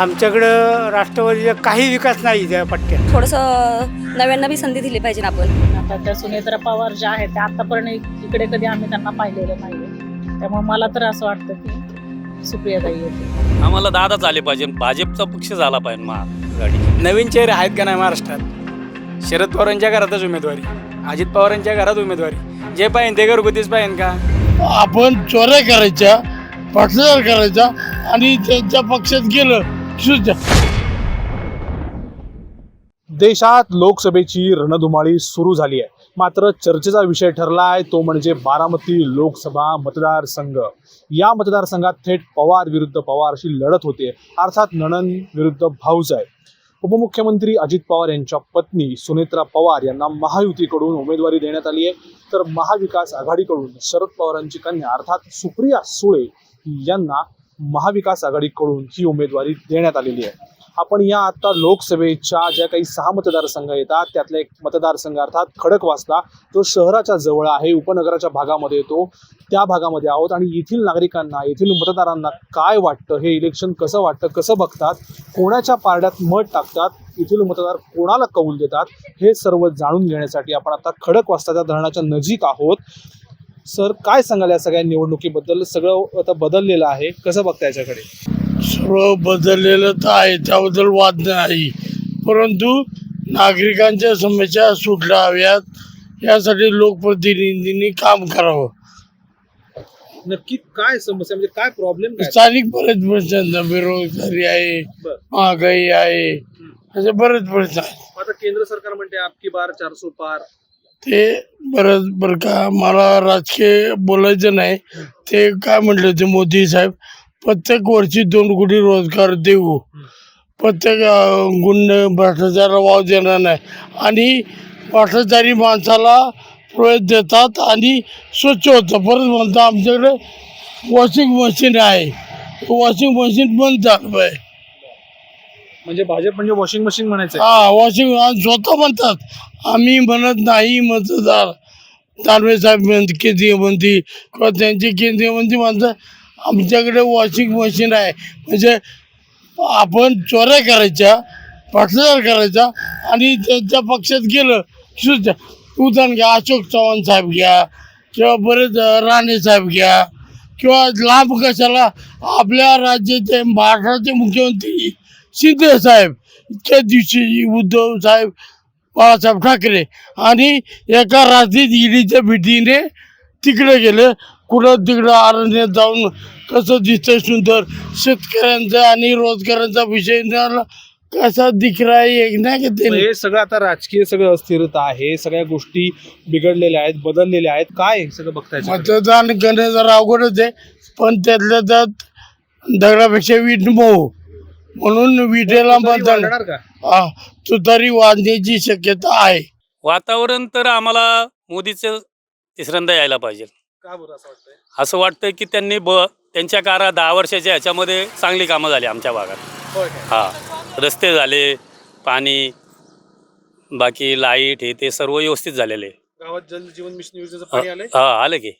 आमच्याकडं राष्ट्रवादीचा काही विकास नाही त्या पट्ट्यात. थोडंसं नव्यांना बी संधी दिली पाहिजे ना आपण. आता त्या सुनेत्रा पवार ज्या आहेत त्या आतापर्यंत इकडे कधी आम्ही त्यांना पाहिलेलं नाही त्यामुळे मला तर असं वाटतं की सुप्रियाताई येते आम्हाला दादाच आले पाहिजे. भाजपचा पक्ष झाला पाहिजे महागाडी नवीन चेहरे आहेत का नाही महाराष्ट्रात? शरद पवारांच्या घरातच उमेदवारी अजित पवारांच्या घरात उमेदवारी. जे पाहिजे ते घरगुतीच पाहिजे का? आपण चोऱ्या करायच्या भ्रष्टाचार करायचा आणि त्यांच्या पक्षात गेलं देशात लोकसभेची रणधुमाळी सुरू झाली आहे. मात्र चर्चेचा विषय ठरला आहे तो म्हणजे बारामती लोकसभा मतदारसंघ. या मतदारसंघात थेट पवार विरुद्ध पवार अशी लढत होते. अर्थात नणन विरुद्ध भाऊसाहेब उपमुख्यमंत्री अजित पवार यांच्या पत्नी सुनेत्रा पवार यांना महायुतीकडून उमेदवारी देण्यात आली आहे. तर महाविकास आघाडीकडून शरद पवारांची कन्या अर्थात सुप्रिया सुळे यांना महाविकास आघाडीकडून ही उमेदवारी देण्यात आलेली आहे. आपण या आता लोकसभेच्या ज्या काही सहा मतदारसंघ येतात त्यातला एक मतदारसंघ अर्थात खडकवासला जो शहराच्या जवळ आहे उपनगराच्या भागामध्ये येतो त्या भागामध्ये आहोत. आणि येथील नागरिकांना येथील मतदारांना काय वाटतं हे इलेक्शन कसं वाटतं कसं बघतात कोणाच्या पारड्यात मत टाकतात येथील मतदार कोणाला कौल देतात हे सर्व जाणून घेण्यासाठी आपण आता खडकवासला धरणाच्या नजीक आहोत. सर काय सांगाल या सगळ्या निवडणुकीबद्दल? सगळं आता बदललेलं आहे. कसं बघता याच्याकडे? सर्व बदललेलं तर आहे त्याबद्दल वाद नाही. परंतु नागरिकांच्या समस्या सुटल्या हव्यात. यासाठी लोकप्रतिनिधींनी काम करावं. नक्की काय समस्या म्हणजे काय प्रॉब्लेम स्थानिक बरेच प्रश्न बेरोजगारी आहे. महागाई आहे असे बरेच प्रश्न आहेत. आता केंद्र सरकार म्हणते आपकी बार चारसो पार. ते बरंच बरं का मला राजकीय बोलायचं नाही. ते काय म्हटले होते मोदी साहेब? प्रत्येक वर्षी दोन कोटी रोजगार देऊ. प्रत्येक गुंड भ्रष्टाचाराला वाव देणार नाही. आणि भ्रष्टाचारी माणसाला प्रवेश देतात आणि स्वच्छ होतं परत म्हणतो आमच्याकडे वॉशिंग मशीन आहे. वॉशिंग मशीन बंद झालं पाहिजे. म्हणजे भाजप म्हणजे वॉशिंग मशीन म्हणायचं हा वॉशिंग स्वतः म्हणतात. आम्ही म्हणत नाही मतदार. दानवे साहेब म्हणते केंद्रीय मंत्री किंवा त्यांची केंद्रीय मंत्री म्हणतात आमच्याकडे वॉशिंग मशीन आहे. म्हणजे आपण चोऱ्या करायच्या भ्रष्टाचार करायचा आणि त्यांच्या पक्षात गेलं सुद्धा उदाहरण घ्या अशोक चव्हाण साहेब घ्या किंवा बरेच अं, राणे साहेब घ्या किंवा लांब कशाला आपल्या राज्याचे महाराष्ट्राचे मुख्यमंत्री शिंदे साहेब त्या दिवशी उद्धव साहेब बाळासाहेब ठाकरे आणि एका रात्रीत ईडीच्या भीतीने तिकडे गेले. कुठं तिकडं अरण्यात जाऊन कसं दिसतंय सुंदर शेतकऱ्यांचा आणि रोजगारांचा विषय. कसा दिख रहा है हे सगळं आता राजकीय सगळं अस्थिरता आहे सगळ्या गोष्टी बिघडलेल्या आहेत बदललेल्या आहेत. काय सगळं बघताय मतदान करणं जरा अवघडच आहे पण त्यातल्या त्यात दगडापेक्षा वीट मऊ. म्हणून विटेला मतदान का? हा तुतारी वाजण्याची शक्यता आहे. वातावरण तर आम्हाला मोदीचं तिसऱ्यांदा यायला पाहिजे. असं वाटतंय? वाटतं की त्यांनी ब त्यांच्या काळात दहा वर्षाच्या ह्याच्यामध्ये चांगली कामं झाली आमच्या भागात? हा रस्ते झाले पाणी बाकी लाइट हे ते सर्व व्यवस्थित झालेले. गावात जल जीवन मिशन योजनेचं पाणी आलंय? हा आले की.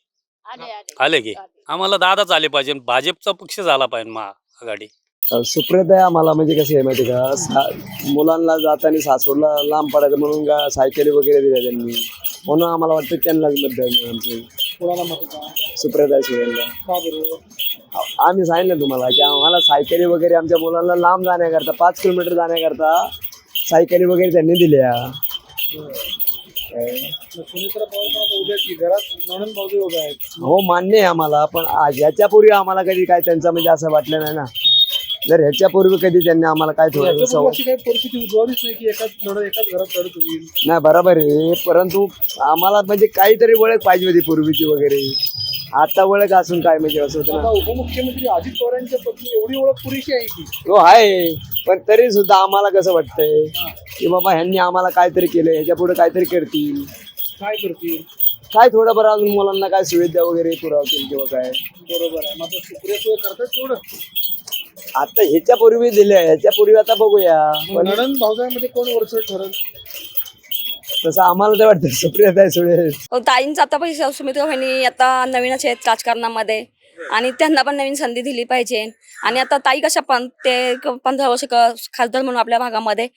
आले की. आम्हाला दादाच आले पाहिजे. भाजपचा पक्ष झाला पाहिजे महाआघाडी सुप्रदाय आम्हाला म्हणजे कसे आहे माहिती का? सा मुलांना जाताना सासवडला लांब पडायचं म्हणून का सायकली वगैरे दिल्या त्यांनी. म्हणून आम्हाला वाटतं त्यांना मतदान आमचे. कोणाला का बरं? आम्ही सांगितलं तुम्हाला की आम्हाला सायकली वगैरे आमच्या मुलांना लांब जाण्याकरता पाच किलोमीटर जाण्याकरता सायकली वगैरे त्यांनी दिल्या. हो मान्य आहे आम्हाला पण आज याच्यापूर्वी आम्हाला कधी काय त्यांचं म्हणजे असं वाटलं नाही ना. जर ह्याच्यापूर्वी कधी त्यांनी आम्हाला काय थोडं अशी काही परिस्थिती उद्भवलीच नाही की एकाच लढत एकाच घरात लढत होईल? नाही बरोबर आहे. परंतु आम्हाला म्हणजे काहीतरी ओळख पाहिजे होती पूर्वीची वगैरे. आता ओळख असून काय म्हणजे असं होतं आता ना उपमुख्यमंत्री अजित पवारांच्या पत्नी एवढी ओळख पुरेशी आहे की? हो आहे. पण तरी सुद्धा आम्हाला कसं वाटतंय की बाबा ह्यांनी आम्हाला काहीतरी केलं ह्याच्या पुढे काहीतरी करतील. काय करतील? काय थोडंफार अजून मुलांना काय सुविधा वगैरे पुरवतील किंवा काय? बरोबर आहे. मात्र सुप्रिया सुळे करतात तेवढं. आता ह्याच्या पूर्वी दिल्या ह्याच्या पूर्वी आता बघूया. पण नणन भाऊजामध्ये कोण वरचढ ठरल? तसं आम्हाला तर वाटतं सुप्रियाताई सुळे. हो, ताईंचं आता पण सुमित्रा बहिणी आता नवीनच आहेत राजकारणामध्ये. आणि त्यांना पण नवीन संधी दिली पाहिजे. आणि आता ताई कशा पण ते पंधरा वर्ष क- खासदार म्हणून आपल्या भागामध्ये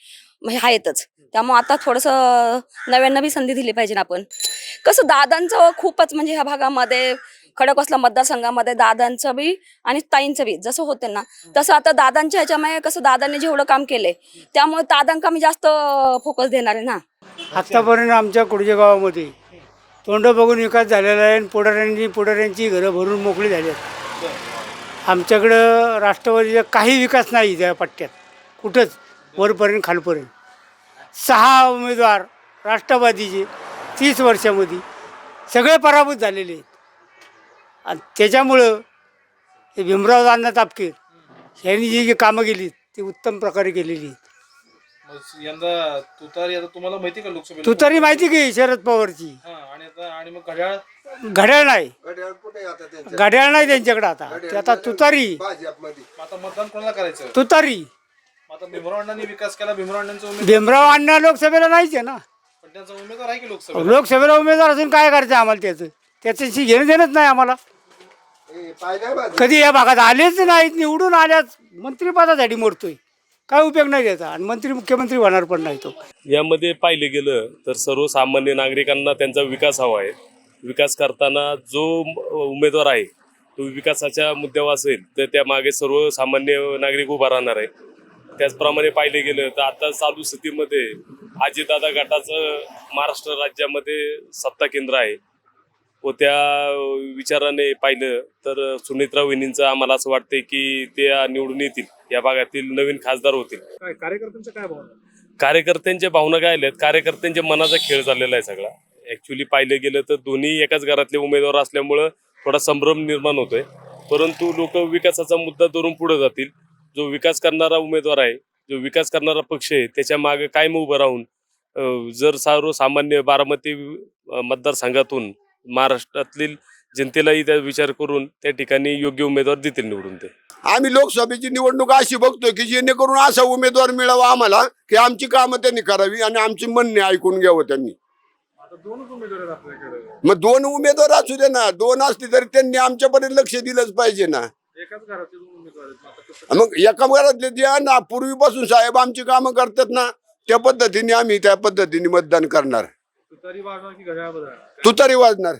म्हणजे आहेतच. त्यामुळे आता थोडंसं नव्यांना बी संधी दिली पाहिजे आपण. कसं दादांचं खूपच म्हणजे ह्या भागामध्ये खडकवासला मतदारसंघामध्ये दादांचं बी आणि ताईंचं बी जसं होतं ना. तसं आता दादांच्या ह्याच्यामुळे कसं दादांनी जेवढं काम केलंय त्यामुळे दादांका मी जास्त फोकस देणार आहे ना. आत्तापर्यंत आमच्या कुडजे गावामध्ये तोंड बघून विकास झालेला आहे आणि पुढाऱ्यांची पुढाऱ्यांची घरं भरून मोकळी झाली आहेत. आमच्याकडं राष्ट्रवादीचा काही विकास नाही त्या पट्ट्यात. कुठंच वरपर्यंत खालपर्यंत. सहा उमेदवार राष्ट्रवादीचे तीस वर्षामध्ये सगळे पराभूत झालेले आहेत. आणि त्याच्यामुळं हे भीमराव अण्णा तापकीर यांनी जी जी कामं केली ती उत्तम प्रकारे केलेली आहेत. मग यंदा तुतारी आता तुम्हाला माहिती का लोकसभेला? तू तरी माहिती की शरद पवारची? हा, आणि आता आणि मग घड्याळ? घड्याळ नाही. घड्याळ नाही त्यांच्याकडे आता. ते आता तुतारी. मग आता मतदान कोणाला करायचं? तुतारी. मग आता भीमराव अण्णांनी विकास केला भीमराव अण्णांचा उमेदवार भीमराव अण्णा लोकसभेला नाहीच आहे ना. पण त्यांचा उमेदवार आहे की लोकसभेला? लोकसभेला उमेदवार असून काय करायचं आम्हाला त्याचं? त्याच्याशी घेणं देणंच नाही आम्हाला. कधी या भागात आलेच नाहीत निवडून आल्याच मंत्रिपदासाठी मोडतोय काय उपयोग नाही त्याचा आणि मंत्री मुख्यमंत्री होणार पण नाही तो. यामध्ये पाहिले गेलं तर सर्वसामान्य नागरिकांना त्यांचा विकास हवा आहे. विकास करताना जो उमेदवार आहे तो विकासाच्या मुद्द्यावर असेल तर त्या मागे सर्वसामान्य नागरिक उभा राहणार आहे. त्याचप्रमाणे पाहिले गेलं तर आता चालू स्थितीमध्ये अजितदादा गटाचं महाराष्ट्र राज्यामध्ये सत्ता केंद्र आहे. व त्या विचाराने पाहिलं तर सुनेत्रा वहिनींचं आम्हाला असं वाटतंय की त्या निवडून येतील. या भागातील नवीन खासदार होतील. काय कार्यकर्त्यांचं काय भावना? कार्यकर्त्यांच्या भावना काय आल्यात? कार्यकर्त्यांच्या मनाचा खेळ चाललेला आहे सगळा. ऍक्च्युली पाहिलं गेलं तर दोन्ही एकाच घरातले उमेदवार असल्यामुळं थोडा संभ्रम निर्माण होतोय. परंतु लोक विकासाचा मुद्दा धरून पुढे जातील. जो विकास करणारा उमेदवार आहे जो विकास करणारा पक्ष आहे त्याच्यामागे कायम उभं राहून जर सर्वसामान्य बारामती मतदारसंघातून महाराष्ट्रातील जनतेलाही त्या विचार करून त्या ठिकाणी योग्य उमेदवार देतील निवडून ते. आम्ही लोकसभेची निवडणूक अशी बघतोय की जेणेकरून असा उमेदवार मिळावा आम्हाला की आमची कामं त्यांनी करावी आणि आमची म्हणणे ऐकून घ्यावं त्यांनी. आता दोनच उमेदवार आहेत आपल्याकडे मग दोन उमेदवार असू दे ना दोन असले तरी त्यांनी आमच्यापर्यंत लक्ष दिलंच पाहिजे ना. एकाच घराचे दोन उमेदवार आहेत. मग एका घरातले जे ना पूर्वीपासून साहेब आमची कामं करतात ना त्या पद्धतीने आम्ही त्या पद्धतीने मतदान करणार. तुतारी वाजणार की घड्याळ बदल तुतारी वाजणार.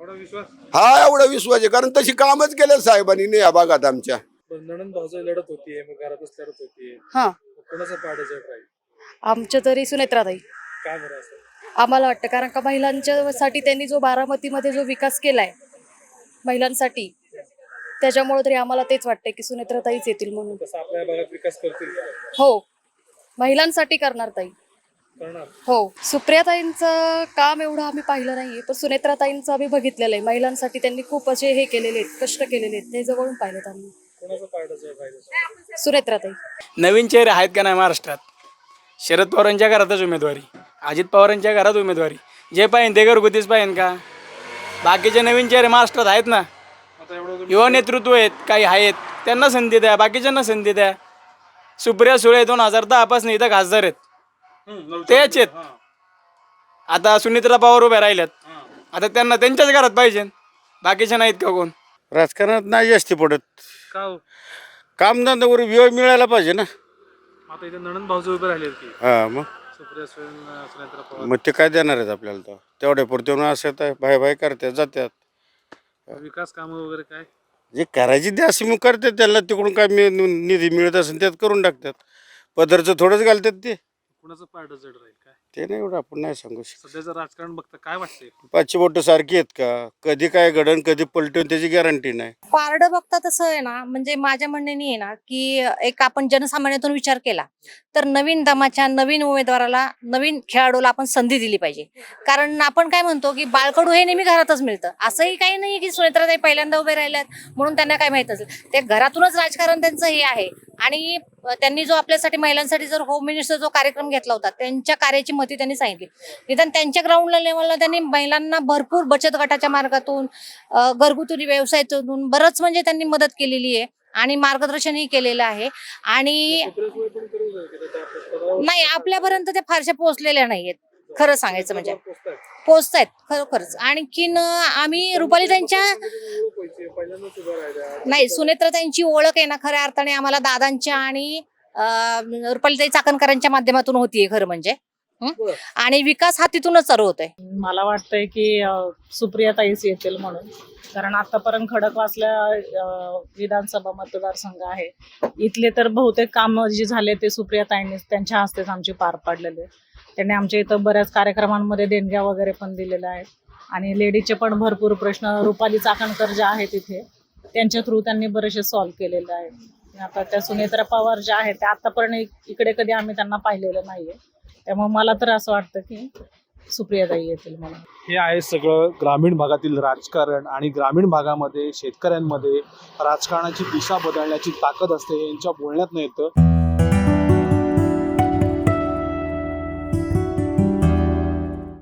एवढा विश्वास? हा एवढा विश्वास आहे. कारण तशी कामच केले साहेबांनी नाही या भागात आमच्या. नणंद भाऊजाई लढत होतीये मग घरातच लढत होतीये. हा. मग कोणाचं पाडायचं राहील? आमच्या तरी सुनेत्राताई. काय बरं असं? आम्हाला वाटतं कारण का महिलांच्यासाठी त्यांनी जो बारामतीमध्ये जो विकास केलाय महिलांसाठी त्याच्यामुळे तरी आम्हाला तेच वाटतंय की सुनेत्राताईच येतील म्हणून. तसं आपल्या भागात विकास करतील. हो. महिलांसाठी करणार ताई. करणार? हो सुप्रियाताईंचं काम एवढं आम्ही पाहिलं नाहीये पण सुनेत्राताईंचं आम्ही बघितलेलं आहे. महिलांसाठी त्यांनी खूप असे हे केलेले आहेत कष्ट केलेले आहेत ते जवळून पाहिलेत आम्ही. कोणाचं सुनेत्राताई. नवीन चेहरे आहेत का नाही महाराष्ट्रात? शरद पवारांच्या घरातच उमेदवारी अजित पवारांच्या घरात उमेदवारी. जे पाहिजे ते घरगुतीच पाहिजे का? बाकीचे नवीन चेहरे महाराष्ट्रात आहेत ना? आता एवढं युवा नेतृत्व आहेत काही आहेत त्यांना संधी द्या बाकीच्यांना संधी द्या. सुप्रिया सुळे दोन हजार दहापासून इथं खासदार आहेत. तेच आहेत. आता सुनित्रा पवार उभ्या राहिल्यात. हा. आता त्यांना त्यांच्याच घरात पाहिजे. बाकीचे नाहीत का कोण? राजकारणात नाही जास्ती पडत. का हो? कामधंद्यावर वेळ मिळायला पाहिजे ना. आता इथे नणंद भाऊजाई उभे राहिले की. हा मग? सुप्रिया सुळे सुनेत्रा पवार मग ते काय देणार आहेत आपल्याला तर? तेवढ्या पुरते असं तर भाई भाई करतात जातात. विकास कामं वगैरे काय? जे करायची ते असे मग करतात त्यांना तिकडून काय मी निधी मिळत असेल त्यात करून टाकतात. पदरचं थोडंच घालतात ते. कुणाचं पारडं जड राहील? काय? ते नाही एवढं आपण नाही सांगू शकत. सध्याचं राजकारण बघता काय वाटतंय? पाचशे बोटं सारखी आहेत का? कधी काय घडण कधी पलटून त्याची गॅरंटी नाही. पारड बघता तसं आहे ना म्हणजे माझ्या म्हणण्याने आहे ना की एक आपण जनसामान्यातून विचार केला तर नवीन दमाच्या नवीन उमेदवाराला नवीन खेळाडूला आपण संधी दिली पाहिजे. कारण आपण काय म्हणतो की बाळकडू हे नेहमी घरातच मिळतं. असंही काही नाही की सुनेत्राताई पहिल्यांदा उभे राहिल्यात म्हणून त्यांना काय माहीत असेल. ते घरातूनच राजकारण त्यांचं हे आहे. आणि त्यांनी जो आपल्यासाठी महिलांसाठी जर होम मिनिस्टर जो कार्यक्रम घेतला होता त्यांच्या कार्याची मते त्यांनी सांगितली. निदान त्यांच्या ग्राउंड लेवलला त्यांनी महिलांना भरपूर बचत गटाच्या मार्गातून घरगुती व्यवसायातून बरंच म्हणजे त्यांनी मदत केलेली आहे आणि मार्गदर्शनही केलेलं आहे. आणि नाही आपल्यापर्यंत ते फारशा पोहोचलेल्या नाहीयेत. खरं सांगायचं म्हणजे. पोचतायत खरोखरच आणखीन आम्ही रुपाली त्यांच्या नाही सुनेत्राताईंची ओळख आहे ना खऱ्या अर्थाने आम्हाला दादांच्या आणि रुपाली चाकणकरांच्या माध्यमातून होतीये खरं म्हणजे. हं? आणि विकास हा तिथूनच चालू होतोय. मला वाटतंय की अं, सुप्रियाताईच येतील म्हणून. कारण आतापर्यंत खडकवासला अं, विधानसभा मतदारसंघ आहे. इथले तर बहुतेक कामं जी झाले ते सुप्रियाताईंनीच त्यांच्या हस्तेच आमचे पार पाडलेले. त्यांनी आमच्या इथं बऱ्याच कार्यक्रमांमध्ये देणग्या वगैरे पण दिलेल्या आहेत. आणि लेडीजचे पण भरपूर प्रश्न रुपाली चाकणकर ज्या आहेत इथे त्यांच्या थ्रू त्यांनी बरेचसे सॉल्व्ह केलेले आहेत. आता त्या सुनेत्रा पवार ज्या आहेत त्या आतापर्यंत इक- इकडे कधी आम्ही त्यांना पाहिलेलं नाहीये. त्यामुळे मला तर असं वाटतं की सुप्रियाताई येतील मला. हे आहे सगळं ग्रामीण भागातील राजकारण आणि ग्रामीण भागामध्ये शेतकऱ्यांमध्ये राजकारणाची दिशा बदलण्याची ताकद असते यांच्या बोलण्यात नाही येतं.